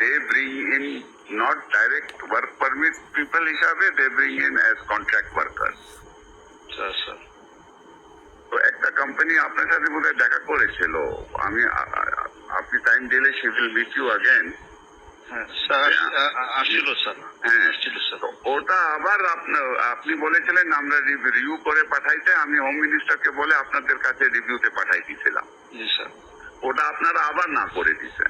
they bring in not direct work permit people হিসাবে in as contract worker sir sir তো একটা company আপনার সাথে বোধহয় দেখা করেছিল। আমি আপনি টাইম দিলে we will meet you again sir আস- আ- আ- আসছিল স্যার। আসছিল স্যার। তো ওটা আবার আপনা- বলেছিলেন আমরা রিভিউ করে পাঠাইতে আমি হোম মিনিস্টারকে বলে আপনাদের কাছে রিভিউতে পাঠাই দিয়েছিলাম ওটা আপনারা আবার না করে দিচ্ছেন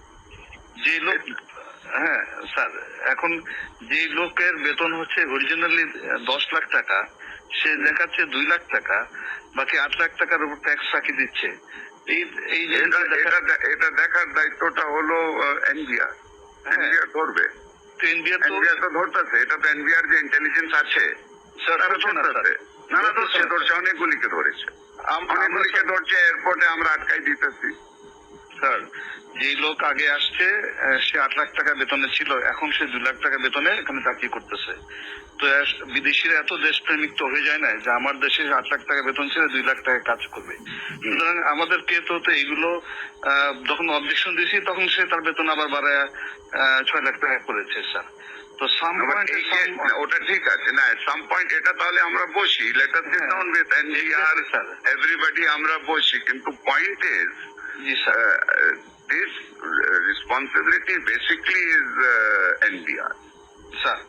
যে লোক হ্যাঁ স্যার এখন যে লোকের বেতন হচ্ছে অরিজিনালি দশ লাখ টাকা সে দেখাচ্ছে দুই লাখ টাকা বাকি আট লাখ টাকার উপর ট্যাক্স ফাঁকি দিচ্ছে। এই এই এটা দেখার দায়িত্বটা হলো এনবিআর হ্যাঁ। এনবিআর ধরবে। তো এনবিআর তো ধরতেছে এটা তো এনবিআর যে ইন্টেলিজেন্স আছে স্যার না, না না ধরছে ধরছে অনেকগুলিকে ধরেছে। অনেকগুলিকে ধরছে এয়ারপোর্টে আমরা আটকাই দিতেছি। স্যার যে লোক আগে আসছে সে আট লাখ টাকা বেতনে ছিল এখন সে দুই লাখ টাকা বেতনে এখানে চাকরি করতেছে। তো বিদেশিরা এত দেশপ্রেমিক তো হয়ে যায় না যে আমার দেশে আট লাখ টাকা বেতন ছিল দুই লাখ টাকা কাজ করবে। সুতরাং আমাদেরকে তো তো এইগুলো যখন অবজেকশন দিয়েছি তখন সে তার বেতন আবার বাড়ায় ছয় লাখ টাকা করেছে স্যার। তো সাম আবার এই যে- না, ওটা ঠিক আছে না সাম পয়েন্ট এটা তাহলে আমরা বসি লেট আস সিট হ্যাঁ। ডাউন উইথ এভরিবডি আমরা বসি কিন্তু point is Uh, uh, this uh, responsibility basically is uh, NBR. Sir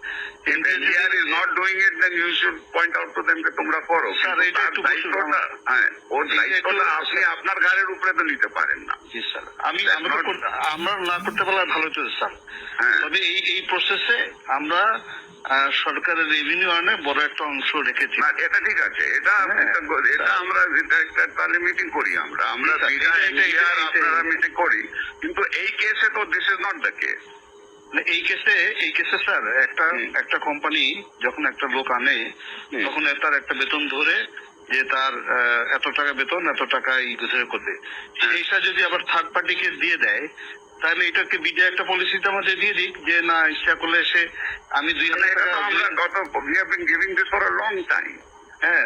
NDR is not doing it, then you should point out to them যে তোমরা করো কিন্তু এটা একটু হ্যাঁ ওর দায়িত্বটা আপনি আপনার ঘাড়ের উপরে তো নিতে পারেন না জি স্যার আমি আমরা না করতে পারলে ভালো হতো স্যার। তবে এই এই প্রসেসে আমরা সরকারের রেভিনিউ আনে বড় একটা অংশ রেখেছি না এটা ঠিক আছে। এটা হ্যাঁ, এটা- আমরা তাহলে মিটিং করি আমরা। আমরা স্যার, আপনারা মিটিং করি। কিন্তু এই কেসে তো this is not the case এই কেসে এই কেসে স্যার একটা একটা কোম্পানি যখন একটা লোক আনে তখন তার একটা বেতন ধরে যে তার এত টাকা বেতন এত টাকা গুজরে করবে। হ্যাঁ। সেইটা যদি আবার থার্ড পার্টিকে দিয়ে দেয় তাহলে এটাকে একটা পলিসিতে আমাদের দিয়ে দিক যে না ইচ্ছা করলে সে আমি দুই হাজার টাকা আমরা গত we have been giving this for a long time হ্যাঁ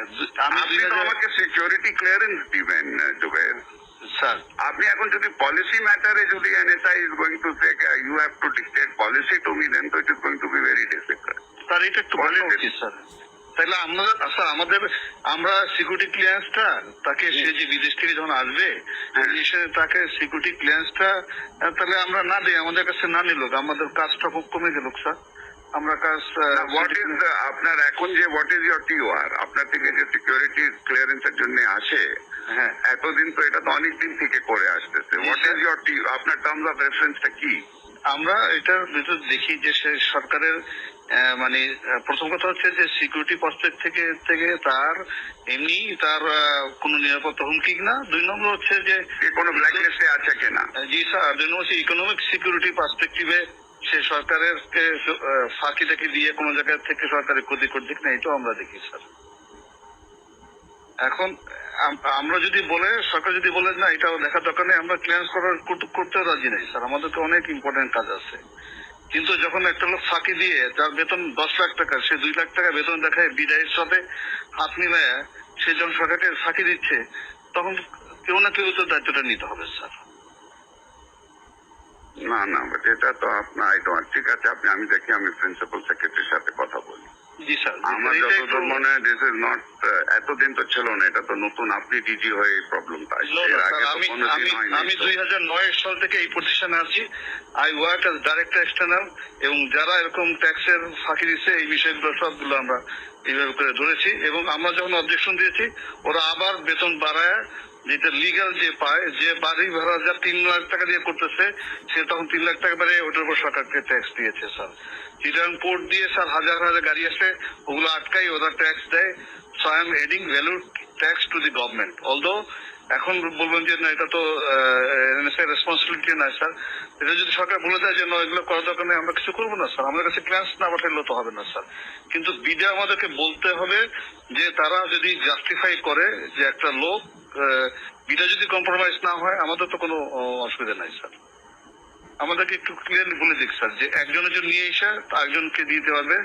আপনি তো আমাকে সিকিউরিটি ক্লিয়ারেন্স দিবেন জুবের স্যার। আপনি এখন যদি পলিসি ম্যাটারে যদি NSI is going to say you have to dictate policy me then তো it is going to be very difficult sir এটা একটু বলেন। বলা উচিত স্যার তাহলে আমরা স্যার আমাদের আমরা সিকিউরিটি ক্লিয়ারেন্সটা তাকে সে যে বিদেশ থেকে যখন আসবে হ্যাঁ। তাকে সিকিউরিটি ক্লিয়ারেন্সটা তাহলে আমরা না দিই আমাদের কাছে না নিল। আমাদের কাজটা খুব কমে গেল স্যার আমরা কাজ হোয়াট ইজ আপনার এখন যে হোয়াট ইজ ইয়োর টিওআর আপনার থেকে যে সিকিউরিটি ক্লিয়ারেন্সের জন্য আসে হ্যাঁ। এতদিন তো এটা তো অনেক দিন থেকে করে আসতেছে। হোয়াট ইজ ইয়োর টি আপনার টার্মস অফ রেফারেন্সটা কি? আমরা এটার ভিতর দেখি যে সরকারের মানে প্রথম কথা হচ্ছে যে সিকিউরিটি পার্সপেক্ট থেকে থেকে তার এমনি তার কোনো নিরাপত্তা হুমকি না দুই নম্বর হচ্ছে যে কোনো ব্ল্যাক লিস্টে আছে কিনা। জি স্যার দুই নম্বর হচ্ছে ইকোনমিক সিকিউরিটি পার্সপেক্টিভে সে সরকারের ফাঁকিটাকে দিয়ে কোনো জায়গা থেকে সরকারের ক্ষতি করছে না এটাও আমরা দেখি স্যার। এখন আমরা যদি বলে, সরকার যদি বলে, না, এটা দেখা দরকার নেই, আমরা ক্লিয়ারেন্স করার করতে- রাজি নেই। স্যার, আমাদের তো অনেক ইম্পর্টেন্ট কাজ আছে। কিন্তু যখন একটা লোক ফাঁকি দিয়ে তার বেতন দশ লাখ টাকা, সে দুই লাখ টাকা বেতন দেখায় বিদায়ের সাথে হাত মিলায় সে যখন সরকারকে ফাঁকি দিচ্ছে, তখন কেউ না কেউ তো দায়িত্বটা নিতে হবে, স্যার। না না, এটা তো আপনার ঠিক আছে, আপনি, আমি দেখি, আমি প্রিন্সিপাল সেক্রেটারির সাথে কথা বলি। জি স্যার আমার যতদূর মনে হয় দিস ইজ নট এতদিন তো ছিল না এটা তো নতুন আপনি ডিজি হয়ে এই প্রবলেমটা No, আসছে no, এর আগে তো কোনোদিন হয়নি আমি তো। দুই হাজার নয় সাল থেকে এই প্রতিষ্ঠানে আছি। I work as director external এবং যারা এরকম ট্যাক্সের ফাঁকি দিচ্ছে এই বিষয়গুলো সবগুলো আমরা এইভাবে করে ধরেছি। এবং আমরা যখন অবজেকশন দিয়েছি ওরা আবার বেতন বাড়ায় যেটা লিগাল যে পায় যে বাড়ি ভাড়া যা তিন লাখ টাকা দিয়ে করতেছে সে তখন তিন লাখ টাকা বাড়ে ওটার উপর সরকারকে ট্যাক্স দিয়েছে স্যার। চিটাং পোর্ট দিয়ে স্যার হাজার হাজার গাড়ি আসে, ওগুলো আটকাই ওরা ট্যাক্স দেয়। So I am adding value tax to the government although এখন বলবেন যে না, এটা তো রেসপন্সিবিলিটি না স্যার। এটা যদি সরকার বলে দেয় যে না, এগুলো করার দরকার নেই, আমরা কিছু করব না, স্যার। আমাদের কাছে ক্লাস না পাঠাইলে তো হবে না, স্যার। কিন্তু বিডে আমাদেরকে বলতে হবে যে তারা যদি জাস্টিফাই করে যে একটা লোক বিডে যদি কম্প্রোমাইজ না হয়, আমাদের তো কোনো অসুবিধা নাই, স্যার। আমাদেরকে একটু ক্লিয়ারলি বলে দিক স্যার যে একজনের জন্য নিয়ে এসে আরেকজনকে দিতে পারবে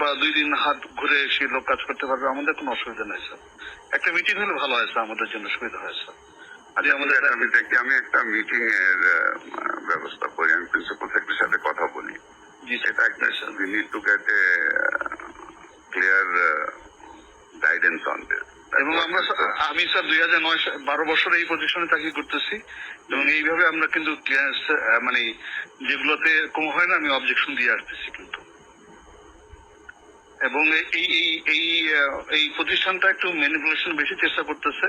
বা দুই দিন হাত ঘুরে সেই লোক কাজ করতে পারবে আমাদের কোনো অসুবিধা নেই স্যার একটা মিটিং হলে ভালো হয় স্যার আমাদের জন্য সুবিধা হয় স্যার আমাদের আমি দেখি আমি একটা মিটিং এর ব্যবস্থা করি আমি প্রিন্সিপাল সেক্রেটারির সাথে কথা বলি। জি এটা একটা we need to get a clear guidance on this এবং আমরা আমি স্যার দুই হাজার নয় বারো বছর এই পজিশনে চাকরি করতেছি এবং এইভাবে আমরা কিন্তু ক্লিয়ারেন্স মানে যেগুলোতে কম হয় না, আমি অবজেকশন দিয়ে আসতেছি কিন্তু। এবং এই এই এই এই প্রতিষ্ঠানটা একটু ম্যানিপুলেশন বেশি চেষ্টা করতেছে।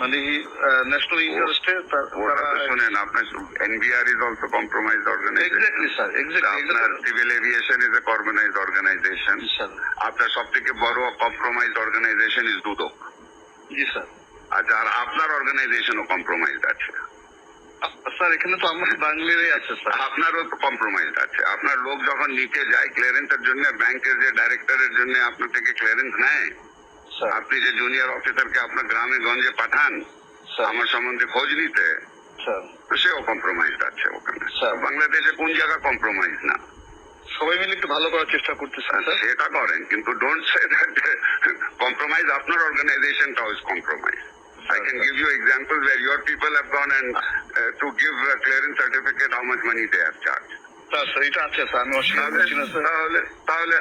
মানে ন্যাশনাল ইন্টারেস্টে ওটা তো শোনেন আপনার NBR is also compromise organization exactly sir আপনার exactly civil aviation is a organize organization sir আপনার সব থেকে বড় কম্প্রোমাইজ অর্গানাইজেশন ইজ দুদক জি স্যার আচ্ছা আর আপনার অর্গানাইজেশনও কম্প্রোমাইজ আছে স্যার এখানে তো আমার বাংলারই আছে স্যার আপনারও তো কম্প্রোমাইজ আছে আপনার লোক যখন নিচে যায় ক্লিয়ারেন্সের জন্য ব্যাংকের যে ডাইরেক্টরের জন্য আপনার থেকে ক্লিয়ারেন্স নেয় স্যার আপনি যে জুনিয়র অফিসারকে আপনার গ্রামে গঞ্জে পাঠান আমার সম্বন্ধে খোঁজ নিতে সেও কম্প্রোমাইজ আছে ওখানে। বাংলাদেশে কোন জায়গা কম্প্রোমাইজ না? সবাই মিলে একটু ভালো করার চেষ্টা স্যার সেটা করেন কিন্তু ডোন্ট সে দ্যাট কম্প্রোমাইজ আপনার অর্গানাইজেশনটাও is compromise I can give you examples where your people have gone and uh, to give a clearance certificate how much money they have charged. Sir এটা আছে sir আমি sir তাহলে তাহলে